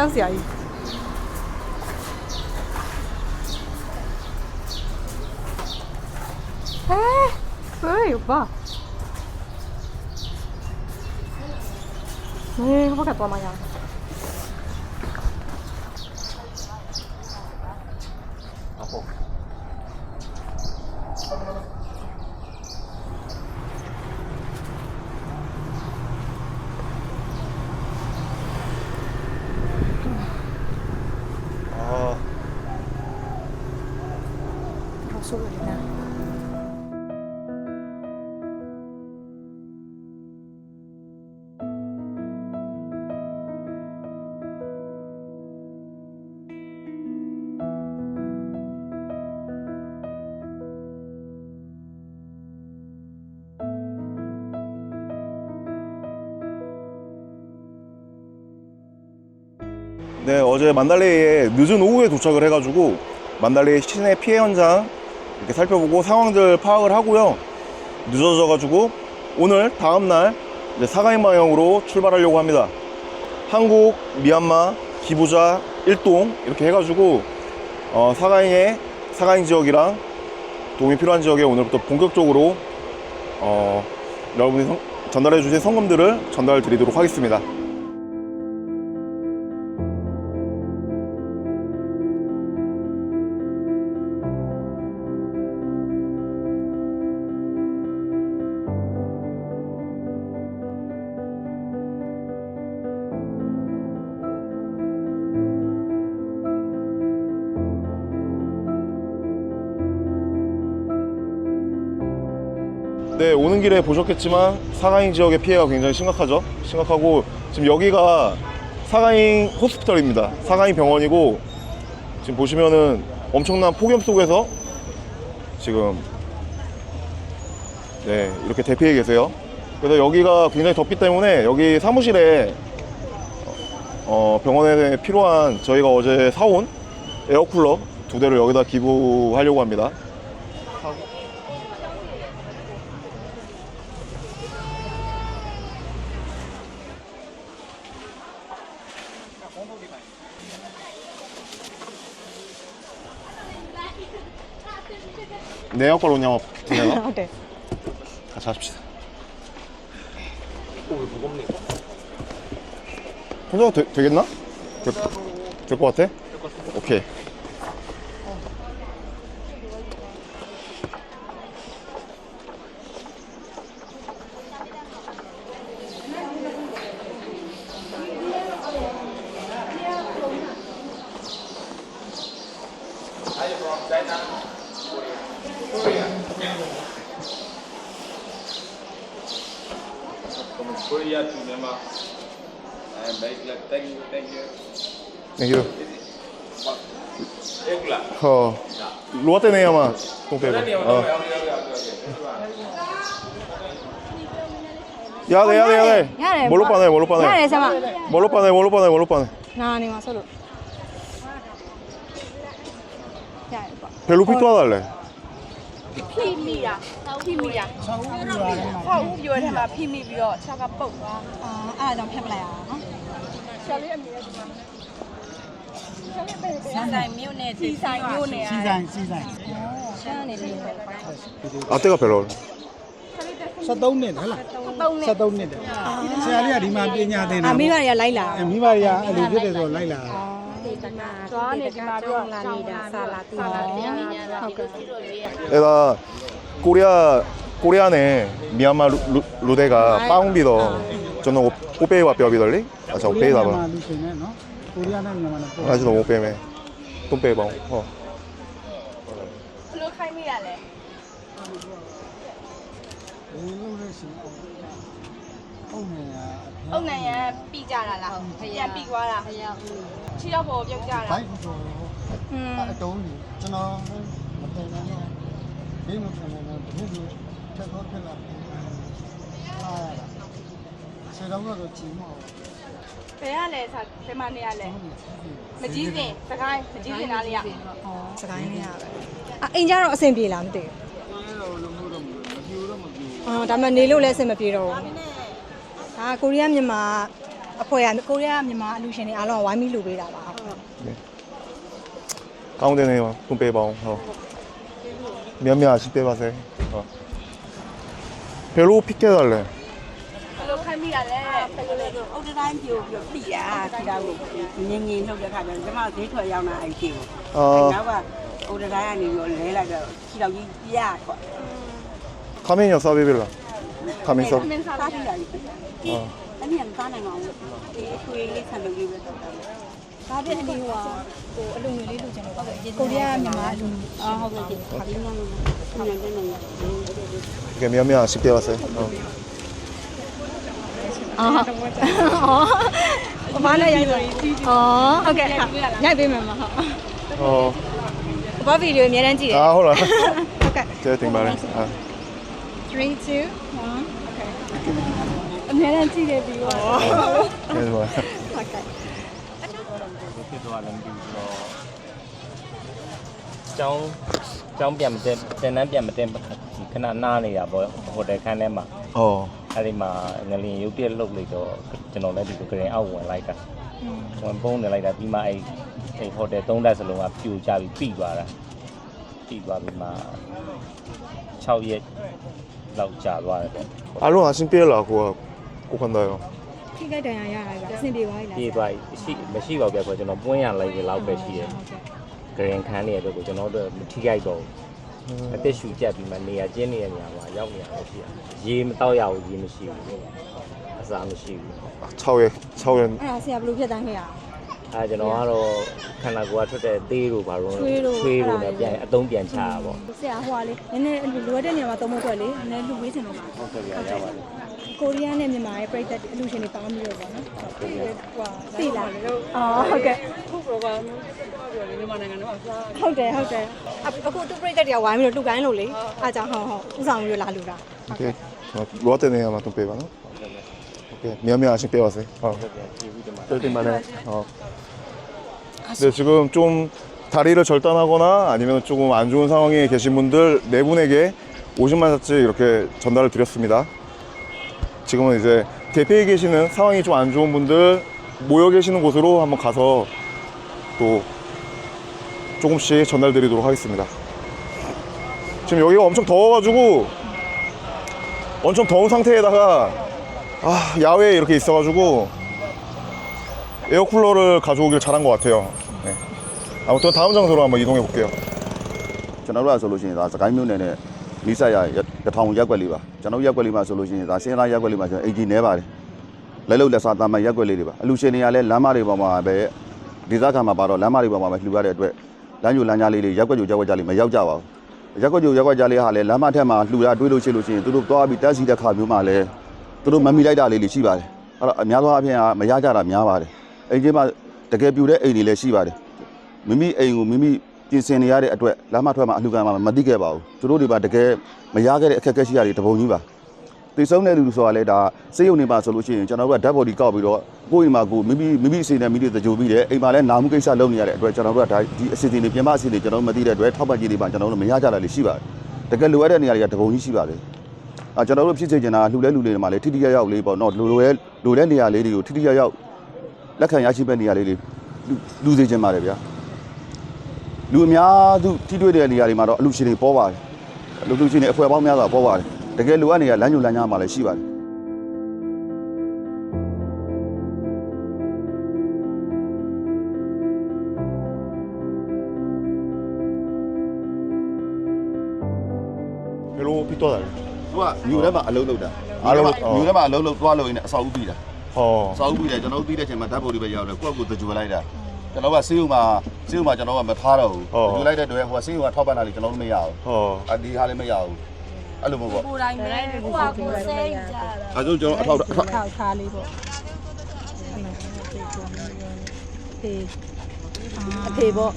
ကြောက်စရာကြီးဟဲဟေးဘာနေဘာကတော့မရ 아, 네, 어제 만달레이에 늦은 오후에 도착을 해가지고 만달레이 시내 피해 현장 이렇게 살펴보고 상황들 파악을 하고요. 늦어져가지고 오늘 다음날 이제 사가인 방향으로 출발하려고 합니다. 한국, 미얀마, 기부자, 일동 이렇게 해가지고 어, 사가인의 사가인 지역이랑 도움이 필요한 지역에 오늘부터 본격적으로 어, 여러분이 성- 전달해 주신 성금들을 전달 드리도록 하겠습니다. 네, 오는 길에 보셨겠지만 사가인 지역의 피해가 굉장히 심각하죠. 심각하고 지금 여기가 사가인 호스피털입니다. 사가인 병원이고 지금 보시면은 엄청난 폭염 속에서 지금 네, 이렇게 대피해 계세요. 그래서 여기가 굉장히 덥기 때문에 여기 사무실에 어, 병원에 필요한 저희가 어제 사온 에어쿨러 두 대를 여기다 기부하려고 합니다. 내어 걸로 그냥 되나? 네. 같이 하십시다. 오, 이거 무겁네. 혼자 되, 되겠나? 될 것 같아? 오케이. Korea to Myanmar. And make like, thank you, thank you. Thank you. एक लाख हाँ लोटे नहीं हमार तुम पे हाँ याद है याद है याद है बोलो पाने बोलो पाने बोलो पाने बोलो पाने बोलो पाने ना नहीं मासूल याद है पेलू पीतो आ डाले ဖိမိတာဖိမိတာဆောင်းဦးပြောတယ်မှာဟောက်ဦးပြောတယ်မှာဖိမိပြီးတော့ချက်ကပုတ်သွားအာအဲ့ဒါကြောင့်ဖျက်ပလိုက်ရအောင်နော်ချက်ကလေးအမြဲဒီမှာစီဆိုင်မြို့နယ်စီဆိုင်မြို့နယ်စီဆိုင်စီဆိုင်ရှမ်းနေလို့ပဲအတက်ကဖယ်လို့73နှစ်ဟဲ့လား73နှစ်73နှစ်တယ်ဆရာလေးကဒီမှာပညာသင်တာအမိဘတွေကလိုက်လာအမိဘတွေကအဲ့လိုဖြစ်တယ်ဆိုတော့လိုက်လာတာ 내가 코리아 코리안에 미얀마 루데가 빠옹비더 저는 오페이와 뼈비더리 아 오페이다 봐 아직 너무 오페이메 돈페이봐 어 음. ဟုတ်နေရအုတ်နိုင်ရန်ပြီးကြတာလားပြန်ပြီးသွားတာခြေတော့ပေါ်ပြုတ်ကြတာဘိုက်ဆိုအတုံးကြီးကျွန်တော်မတင်နိုင်တော့ဒီမဖြစ်နေတော့ဒီလိုထက်တော့ဖြစ်လာတယ်အာရတာဆေတော့တော့ကြည့်မအောင်ဘယ်ရလဲဆာဘယ်မှာနေရလဲမကြီးစင်စကိုင်းမကြီးစင်သားလေးရဩစကိုင်းလေးရပဲအာအိမ်ကြတော့အဆင်ပြေလားမသိဘူးအော်ဒါမှနေလို့လည်းအဆင်မပြေတော့ဘူး ဒါကိုရီးယားမြန်မာအဖွဲ့ကကိုရီးယားမြန်မာအလူရှင်တွေအားလုံးကဝိုင်းပြီးလူပေးတာပါဟုတ်ကောင်းတယ်နေပါဖွင့်ပေးပါအောင်ဟုတ်များများရှိပေးပါစေဟုတ်ဘယ်လိုဖြစ်ခဲ့တာလဲဘယ်လိုခိုင်းမိရလဲအုတ်တိုင်းပြိုပြီးတော့တိရခီတာကိုငင်းငင်းထုတ်တဲ့ခါကျတော့ကျမဈေးထွက်ရောက်လာအဲ့ဒီကိုအာနောက်ကဥဒတိုင်းကနေပြီးတော့လဲလိုက်တော့ခီတော်ကြီးပြရကွာခမင်းရစားပေးပြီလား ခမင်းစား မင်းစားပြီးတာကြီး အာ အဲ့ဒီကစားနိုင်မှာဘူးဒီအထွေလေးဆန်လို့လေးပဲတော့တယ် ဒါပြည့်အလေးဟိုဟိုအလူငွေလေးလူချင်လို့ပေါ့ကိုရီးယားမြန်မာအလူ အော်ဟုတ်ကဲ့ခါပြီးမှလို့ညနေနေ ကဲများများရှိပေးပါစေဟုတ် အော်ဟုတ်ဘာလဲရိုက်ပါအော်ဟုတ်ကဲ့ရိုက်ပေးမယ်မဟုတ် ဟော ဘာဗီဒီယိုအများတန်းကြည့်တယ် အာဟုတ်လား ဟုတ်ကဲ့ ကျေးတင်ပါတယ်အာ 3 2 1အ များတန်းကြည့်တယ်ပြီးတော့ကျေးဇူးပါဟုတ်ကဲ့ဖြစ်သွားတယ်မသိဘူးဆိုတော့ကျောင်းကျောင်းပြန်မတက်တင်တန်းပြန်မတက်ခဏနားနေတာပေါ့ဟိုတယ်ခန်းထဲမှာဟောအဲ့ဒီမှာငလင်ရုပ်ပြက်လှုပ်လိုက်တော့ကျွန်တော်လည်းဒီကရင်အောက်ဝင်လိုက်တာဝင်ပုံးနေလိုက်တာပြီးမှအဲ့အဲ့ဟိုတယ်၃တက်စလုံးကပြိုကျပြီးပြီးသွားတာပြီးသွားပြီးမှ6ရက်လောက်ကြာသွားတယ်ပေါ့အားလုံးအဆင်ပြေလားကို ကကိုခန္ဓာရောထိခိုက်ဒဏ်ရာရတာကအဆင်ပြေပါလားပြေးသွားရှိမရှိပါဘူးပြဆိုကျွန်တော်ပွင့်ရလိုက်ရလောက်ပဲရှိတယ်ကရင်ခန်းနေတဲ့အတွက်ကိုကျွန်တော်တို့မထိခိုက်တော့ဘူးအသက်ရှူကြက်ပြီးမှနေရာကျင်းနေတဲ့နေရာမှာရောက်နေရတယ်ရှိရတယ်။ရေမတော့ရဘူးရေမရှိဘူး။အစာမရှိဘူး6ရက်6ရက်အဲ့ဒါဆရာဘယ်လိုဖြတ်တန်းခဲ့ရအောင်။အဲကျွန်တော်ကတော့ခန္ဓာကိုယ်ကထွက်တဲ့သေးတို့ဘာလို့ချွေးတို့ချွေးတို့နဲ့ပြန်အသုံးပြန်ချတာပေါ့ဆရာဟိုကလေနည်းနည်းလိုအပ်တဲ့နေရာမှာသုံးဖို့အတွက်လေနည်းနည်းလူပေးချင်လို့ပါ။ဟုတ်ကဲ့ရရပါတယ် ကိုရီးယားနဲ့မြန်မာရဲ့ပြည်သက်အလူရှင်တွေပေါင်းပြီးတော့ပေါ့နော်ဟုတ်ကဲ့ဟိုသိလားအော်ဟုတ်ကဲ့ ခုပရိုဂရမ်ပြောတယ်မြန်မာနိုင်ငံတော့စား ဟုတ်တယ်ဟုတ်တယ်အခုသူပြည်သက်တွေကဝိုင်းပြီးတော့လှူကိုင်းလို့လေအားကြောင့်ဟုတ်ဟုတ်ဥဆောင်ပြီးတော့လာလှူတာ โอเคလောတဲ့နေရာမှာတုံးပေးပါနော်โอเคများများအဆင်ပြေပါစေဟုတ် ။ဟုတ်ကဲ့ကျေးဇူးတင်ပါတယ် 또 때문에 어. 네, 지금 좀 다리를 절단하거나 아니면 조금 안 좋은 상황에 계신 분들 네 분에게 50만 사치 이렇게 전달을 드렸습니다. 지금은 이제 대피에 계시는 상황이 좀 안 좋은 분들 모여 계시는 곳으로 한번 가서 또 조금씩 전달드리도록 하겠습니다. 지금 여기가 엄청 더워가지고 엄청 더운 상태에다가 아, 야외에 이렇게 있어가지고 에어쿨러를 가져오길 잘한 것 같아요. 네. 아무튼 다음 장소로 한번 이동해 볼게요. 전화로 와서 로신이 나서 갈면에 နယ်နဲ့မိဆက်ရတထောင်ရက်ွက်လေးပါကျွန်တော်ရက်ွက်လေးမှာဆိုလို့ရှိရင်ဒါစင်းလာရက်ွက်လေးမှာကျွန်တော် AG နဲပါတယ်လက်လုံလက်စားတာမရက်ွက်လေးတွေပါအလူရှင်တွေကလည်းလမ်းမတွေပေါ်မှာပဲဒေသခံမှာပါတော့လမ်းမတွေပေါ်မှာပဲလှူရတဲ့အတွက်လမ်းညိုလမ်းကြားလေးတွေရက်ွက်ကြိုရက်ွက်ကြားလေးမရောက်ကြပါဘူးရက်ွက်ကြိုရက်ွက်ကြားလေးဟာလည်းလမ်းမထက်မှာလှူရတွေးလို့ရှိလို့ရှိရင်သူတို့သွားပြီးတက်စီတဲ့ခါမျိုးမှာလည်းသူတို့မမီလိုက်တာလေးတွေရှိပါတယ်အဲ့တော့အများသောအားဖြင့်ကမရကြတာများပါတယ်အိမ်ကြီးမှာတကယ်ပြူတဲ့အိမ်တွေလည်းရှိပါတယ်မိမိအိမ်ကိုမိမိ ပြင်ဆင်နေရတဲ့အတွက်လမ်းမထွက်မှာအလှူခံမှာမသိခဲ့ပါဘူးသူတို့တွေပါတကယ်မရခဲ့တဲ့အခက်အခဲရှိရတယ်တပုံကြီးပါသိဆုံးတဲ့လူဆိုတာလဲဒါစိတ်ယုံနေပါဆိုလို့ရှိရင်ကျွန်တော်တို့ကဓာတ်ဘော်ဒီကောက်ပြီးတော့ကိုယ့်အိမ်မှာကိုယ်မိမိမိမိအစီနဲ့မိမိတကြိုပြီးတယ်အိမ်မှာလည်းနာမှုကိစ္စလုပ်နေရတဲ့အတွက်ကျွန်တော်တို့ကဒါဒီအစီအစဉ်တွေပြင်ပအစီအစဉ်တွေကျွန်တော်တို့မသိတဲ့အတွက်ထောက်ပံ့ကြီးတွေပါကျွန်တော်တို့မရကြတာလေးရှိပါတယ်တကယ်လိုအပ်တဲ့နေရာတွေကတပုံကြီးရှိပါတယ်အာကျွန်တော်တို့ဖြစ်စေချင်တာလှူလဲလှူနေတယ်မှာလေထိထိရောက်ရောက်လေးပေါ့နော်လိုလိုရဲလိုတဲ့နေရာလေးတွေကိုထိထိရောက်ရောက်လက်ခံရရှိမဲ့နေရာလေးတွေလူစေချင်ပါတယ်ဗျာ လူအများစုထိတွေ့တဲ့နေရာတွေမှာတော့အလူရှင်တွေပေါ်ပါတယ်အလူလူရှင်တွေအဖွဲပေါင်းများစွာပေါ်ပါတယ်တကယ်လိုအပ်နေတာလမ်းညွှန်လမ်းကြားမှာလည်းရှိပါတယ်ဘယ်လိုပြီးတော့လဲသူကယူထဲမှာအလုံးလုံးတာအားလုံးယူထဲမှာအလုံးလုံးသွားလို့ရင်းနဲ့အဆောက်အဦပြီးတာဟောအဆောက်အဦပြီးတယ်ကျွန်တော်တို့ပြီးတဲ့အချိန်မှာဓာတ်ပုံတွေပဲရောက်တယ်ကိုယ့်ကိုယ်သကြွလိုက်တာ ကျွန်တော်ကဆေးရုံမှာဆေးရုံမှာကျွန်တော်ကမထားတော့ဘူးကြွလိုက်တဲ့အတွက်ဟိုကဆေးရုံကထောက်ပံ့တာလေကျွန်တော်တို့မရဘူး 어. အဒီဟာလည်းမရဘူးအဲ့လိုမျိုးပေါ့ကိုယ်တိုင်ပဲကိုကကိုယ်ဆဲယူကြတာအဲဒါကျွန်တော်အထောက်အထောက်ထောက်ထားလေးပေါ့အဖေပေါ့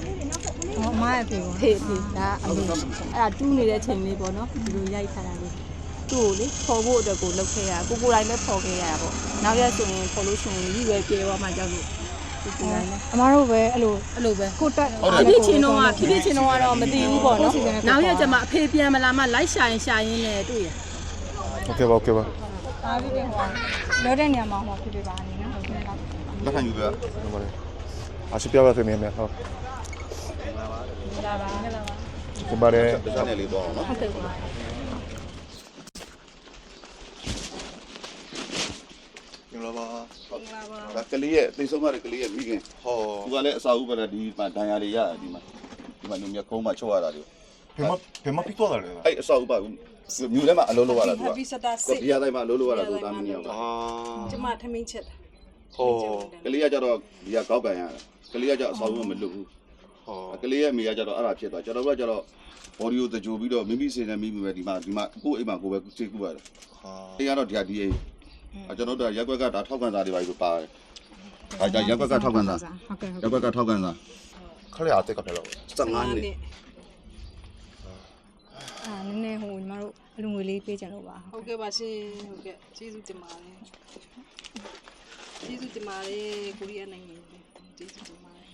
ဟောအမရဲ့ဖေပေါ့ဖေဖေဒါအမေအဲ့ဒါတူးနေတဲ့ချိန်လေးပေါ့နော်ဒီလိုရိုက်ထားတာလေးသူ့ကိုလေခေါ်ဖို့အတွက်ကိုလုပ်ခဲ့ရကိုကိုယ်တိုင်ပဲခေါ်ခဲ့ရတာပေါ့နောက်ရက်ဆိုရင်ခေါ်လို့ရှိရင်ရည်ရွယ်ပြေသွားမှကြောက်လို့ ကိုကိုနိုင်လဲအမားတို့ပဲအဲ့လိုအဲ့လိုပဲကိုတက်ဖြစ်ဖြစ်ချင်းတော့ကဖြစ်ဖြစ်ချင်းတော့ကတော့မသိဘူးပေါ့နော်နောက်ရက်ကျမအဖေပြန်မလာမှလိုက်ရှာရင်ရှာရင်းနဲ့တွေ့ရโอเคပါโอเคပါဒါပြီးပြန်ဟောလောတဲ့နေရာမှာဟောဖြစ်ဖြစ်ပါအနေနဲ့ဟုတ်ကဲ့လက်ခံယူပါဟုတ်ပါတယ်အားရှိပြပါခင်ဗျာဟုတ်လာပါလာပါဒီပါတယ်ဒီ channel လေးတော့နော်ဟုတ်ကဲ့ပါ င်္ဂလာပါဟုတ်ပါပါဒါကလေးရဲ့အသိဆုံးကတဲ့ကလေးရဲ့မိခင်ဟောသူကလည်းအစာဥပဒေဒီမှာဒဏ်ရာတွေရတာဒီမှာဒီမှာလူမျိုးကုန်းမှာချုပ်ရတာတွေဘယ်မှာဘယ်မှာပြီးသွားတာလဲအဲ့အစာဥပဒေမြို့ထဲမှာအလုပ်လုပ်ရတာသူကဒီစတာစစ်ဒီရတိုင်းမှာအလုပ်လုပ်ရတာသူသားမင်းရောပါကျမထမင်းချက်တာဟောကလေးကကြတော့ဒီကကောက်ကန်ရတာကလေးကကြအစာဥပဒေမလုပ်ဘူးဟောကလေးရဲ့မိကကြတော့အဲ့ဒါဖြစ်သွားကျွန်တော်တို့ကကြတော့ဘော်ဒီကိုတကြိုပြီးတော့မိမိစေနေမိမိပဲဒီမှာဒီမှာကိုယ့်အိမ်မှာကိုယ်ပဲစေကူရတယ်ဟာအဲ့ရတော့ဒီဟာဒီအိမ် ကျွန်တော်တို့ရက်ွက်ကဒါထောက်ခံစာတွေပါလို့ပါတယ်ဒါကြရက်ွက်ကထောက်ခံစာဟုတ်ကဲ့ရက်ွက်ကထောက်ခံစာခလေးအတက်ကပြလို့15နှစ်အာနည်းနည်းဟိုညီမတို့အလူငွေလေးပေးကြလို့ပါဟုတ်ကဲ့ပါရှင်ဟုတ်ကဲ့ကျေးဇူးတင်ပါတယ်ကျေးဇူးတင်ပါတယ်ကိုရီးယားနိုင်ငံကျေးဇူးတင်ပါတယ်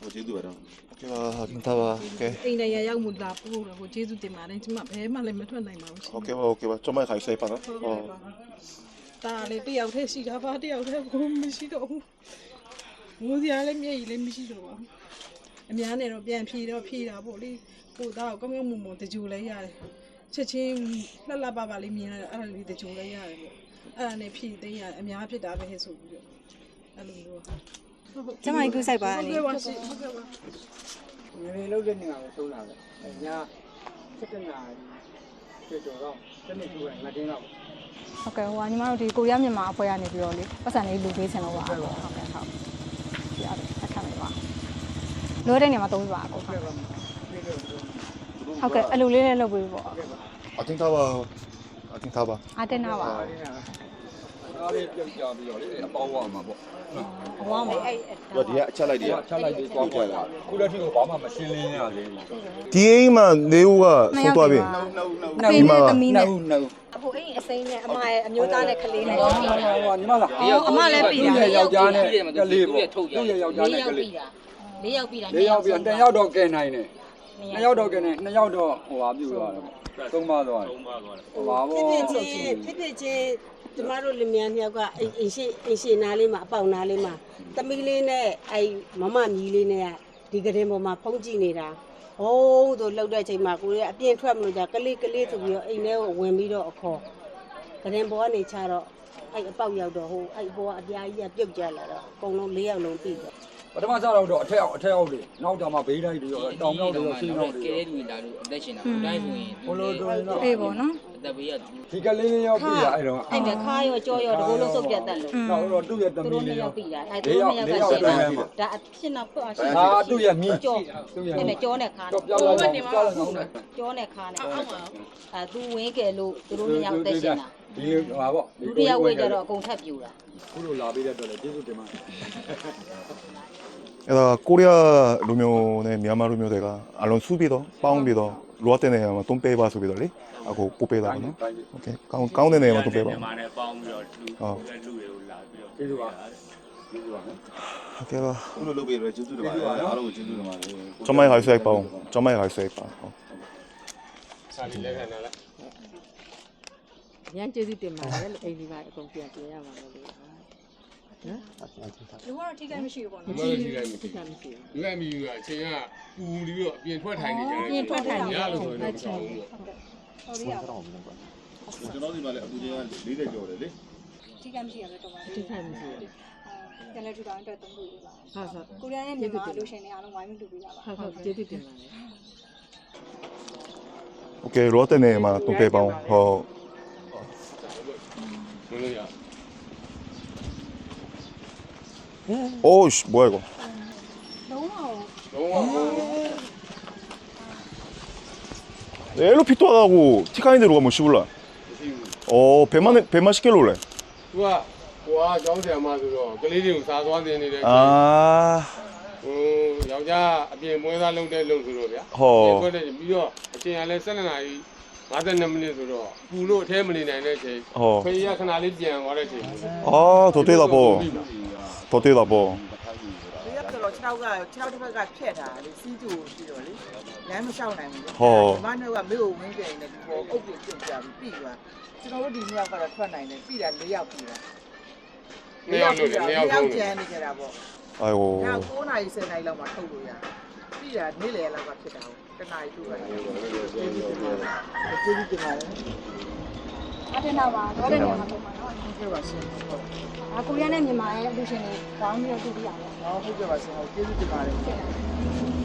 ဟိုကျေးဇူးပါတော့ကျေးပါမသားပါကဲအိမ်တိုင်ရရောက်မှုလာပို့လို့ဟိုကျေးဇူးတင်ပါတယ်ကျမဘဲမှလည်းမထွက်နိုင်ပါဘူးဟုတ်ကဲ့ပါဟုတ်ကဲ့ပါကျွန်မခိုင်ဆိုင်ပါနော်ဟုတ် 어. ဒါလေးတယောက်တည်းရှိတာပါတယောက်တည်းကိုမရှိတော့ဘူးငိုစရာလည်းမျက်ရည်လည်းမရှိတော့ပါဘူးအများနဲ့တော့ပြန်ဖြေတော့ဖြေတာပေါ့လေကိုသားကိုကောင်းကောင်းမွန်မွန်တကြိုလဲရတယ်ချက်ချင်းလှလှပပလေးမြင်ရတယ်အဲ့ဒါလေးတကြိုလဲရတယ်ပေါ့အဲ့ဒါနဲ့ဖြေသိမ်းရတယ်အများဖြစ်တာပဲဆိုပြီးတော့အဲ့လိုမျိုးကျမကြီးကူးဆိုင်ပါဟုတ်အနေကဲ့ပါရှင်ဟုတ်ကဲ့ပါငွေလုံးတဲ့နေရာကိုဆုံးလာတယ်အဲညာ7နာရီကျော်တော့တနေ့ကျူရင်ငါတင်းတော့ ဟုတ်ကဲ့ဟိုကညီမတို့ဒီကိုရီးယားမြန်မာအဖွဲ့ကနေပြီးတော့လေပတ်စံလေးလူပေးခြင်းလို့ပါဟုတ်ကဲ့ဟုတ်ကဲ့ဟုတ်ပြရတယ်ဆက်ခံပါလိုတဲ့နေရာမှာသုံးပြပါအကိုဟုတ်ကဲ့ဟုတ်ကဲ့အလူလေးလည်းလုပ်ပေးဖို့ပေါ့ I think ဒါပါ I think ဒါပါအတင်နာပါ သားလေးပြုတ်ကြပြီးတော့လေအပေါင်းဝမှာပေါ့အပေါင်းဝအဲ့ဒါဒီကအချက်လိုက်တယ်အချက်လိုက်တယ်သွားကြတာခုလက်ထိကိုဘာမှမရှင်းလင်းရသေးဘူးဒီအိမ်မှာနေဦးကဆိုသွားပြီနှုတ်နှုတ်နှုတ်နှုတ်သမီးနဲ့နှုတ်နှုတ်အခုအိမ်အစိမ်းနဲ့အမရဲ့အမျိုးသားနဲ့ကလေးနဲ့ဟောညီမလားအမလည်းပြည်တယ်ယောက်ျားနဲ့ကလေးပေါ့သူ့ရဲ့ယောက်ျားနဲ့ကလေးလေးယောက်ပြည်တာလေးယောက်ပြည်တာတန်ယောက်တော့ကဲနိုင်တယ်နှစ်ယောက်တော့ကဲနိုင်နှစ်ယောက်တော့ဟိုပါပြုတ်သွားတယ်သုံးပါသွားတယ်သုံးပါသွားတယ်ဟိုပါဘောဖြစ်ဖြစ်ချင်းဖြစ်ဖြစ်ချင်း ကျမတို့လင်မယားနှစ်ယောက်ကအိမ်အိမ်ရှိအိမ်ရှိနားလေးမှာအပေါက်နားလေးမှာသမီးလေးနဲ့အဲမမမြီးလေးနဲ့ကဒီကရင်ပေါ်မှာဖုံးကြည့်နေတာဟိုးဆိုလှုပ်တဲ့အချိန်မှာကိုရီးယားအပြင်းထွက်မလို့じゃကလေးကလေးဆိုပြီးတော့အိမ်ထဲကိုဝင်ပြီးတော့အခေါ်ကရင်ပေါ်ကနေချတော့အဲ့အပေါက်ရောက်တော့ဟိုအဲ့ဘောကအပြားကြီးကပြုတ်ကျလာတော့အကုန်လုံး၄ယောက်လုံးပြီးတော့ပထမကျတော့အထက်အောင်အထက်အောင်လေနောက်တော့မှဘေးတိုင်းတွေရောတောင်မြောက်တွေရောဆင်းမြောက်တွေကဲရောလူလာလို့အသက်ရှင်တာကိုတိုင်းဆိုရင်ဘလိုတို့ရင် တပ်ပေးရသူဒီကလေးလေးရောက်ပြီလားအဲ့တော့အဲ့ဒါခါရောကြောရောတဘိုးလုံးစုပ်ပြတ်တက်လို့နောက်တော့သူ့ရဲ့တမီးလေးရောက်ပြီလားအဲ့သူ့ရဲ့ကရှိတာဒါအဖြစ်နောက်ဖွင့်အောင်ရှိတာဟာသူ့ရဲ့မြင်းကြောသူ့ရဲ့အဲ့မဲ့ကြောနဲ့ခါနဲ့ကြောပြောင်းလာကြောကြောနဲ့ခါနဲ့အဲသူဝင်းကယ်လို့သူတို့ရောက်တက်ရှင်တာဒီဟာပေါ့ဒုတိယဝေးကြတော့အကုန်ထပ်ပြူတာခုလိုလာပေးတဲ့အတွက်လည်းကျေးဇူးတင်ပါတယ်အဲ့တော့ကိုရီးယားလူမျိုးနဲ့မြန်မာလူမျိုးတွေကအားလုံးစုပြီးတော့ပေါင်းပြီးတော့ လိုအပ်တဲ့နေရာမှာသုံးပေးပါဆိုပြီးတော့လေအခုပို့ပေးတာပေါ့နော်โอเคကောင်းကောင်းတဲ့နေရာမှာသုံးပေးပါမြန်မာနဲ့ပေါင်းပြီးတော့လူလူတွေကိုလာပြီးတော့ကျေးဇူးပါကျေးဇူးပါဟုတ်ကဲ့ပါခုလိုလုပ်ပေးရကျေးဇူးတင်ပါတယ်အားလုံးကိုကျေးဇူးတင်ပါတယ်ကျွန်မရဲ့ဟိုက်ဆိုင်ပေါင်းကျွန်မရဲ့ဟိုက်ဆိုင်ပေါင်းဟုတ်စာလီလက်ခံလားညံကျေးဇူးတင်ပါတယ်လို့အိမ်ဒီပါအကုန်ပြန်ပြန်ရပါမယ်လို့ လူကတော့ထိခိုက်မရှိဘူးပေါ့နော်လူကတော့ထိခိုက်မရှိဘူးလူကမရှိဘူးအချင်းကပူပြီးတော့အပြင်ထွက်ထိုင်နေကြတယ်အပြင်ထွက်ထိုင်နေရလို့ဆိုတော့ကျွန်တော်ဒီမှာလည်းအပူချိန်က40ကျော်တယ်လေထိခိုက်မရှိရပဲတော့ပါထိခိုက်မရှိဘူးကျန်တဲ့ထူတောင်းအတွက်သုံးခုပေးပါဟုတ်ဟုတ်ကိုရီးယားနဲ့မြန်မာလိုရှင်တွေအားလုံးဝိုင်းပြီးတူပေးပါပါဟုတ်ဟုတ်ကျေးဇူးတင်ပါတယ်โอเครอแต่เนี่ยมาตรงไปปองဟုတ် 오우씨 뭐야 이거 လုံးဝ လုံးဝ 엘로 핏도 안 하고 티카인대로 가면 씹을라 어 배만 배만 시킬로 올래 သူကဟိုကကျောင်းဆရာမဆိုတော့ကလေးတွေကိုစားသွားတင်နေတယ် 아 ဟိုယောက်ျားအပြင်မွေးသားလုပ်တဲ့လုပ်ဆိုတော့ဗျာ ဟော ပြင်ထွက်တဲ့ပြီးတော့အချိန်ကလည်း12နာရီ52မိနစ်ဆိုတော့ပူလို့အထဲမနေနိုင်တဲ့အချိန် ဟော ဖေးရခဏလေးပြန်သွားတဲ့အချိန် 아더 되다 뭐 တော်သေးတာပေါ့လေရတော့ခြေောက်ကခြေောက်တစ်ဖက်ကဖြက်တာလေစီးကျူပြီးတော့လေလမ်းမလျှောက်နိုင်ဘူးဟုတ်မနှုတ်ကမေကိုဝင်းပြန်နေဒီပေါ်အုပ်ပြင်ပြစ်ပြပြီးပြီးသွားကျွန်တော်တို့ဒီမြောက်ကတော့ထွက်နိုင်တယ်ပြီးတာ၄ယောက်ပြီးတာ၄ယောက်လို့၄ယောက်ကျန်နေကြတာပေါ့အဲဟို9နာရီ10နာရီလောက်မှထုတ်လို့ရတယ်ပြီးတာနေ့လယ်လောက်ကဖြစ်တာဟုတ်တနာရီထုတ်ရတယ်ကျေးဇူးတင်ပါတယ် အတင်တော့ပါတော့တဲ့နေရာမှာပုံပါနော်ဟုတ်ကဲ့ပါရှင်ဟုတ်အကိုရီးယားနဲ့မြန်မာရဲ့အလူရှင်တွေပေါင်းပြီးတော့တွေ့ပြရအောင်ဟုတ်ကဲ့ပါရှင်ဟုတ်ကျေးဇူးတင်ပါတယ်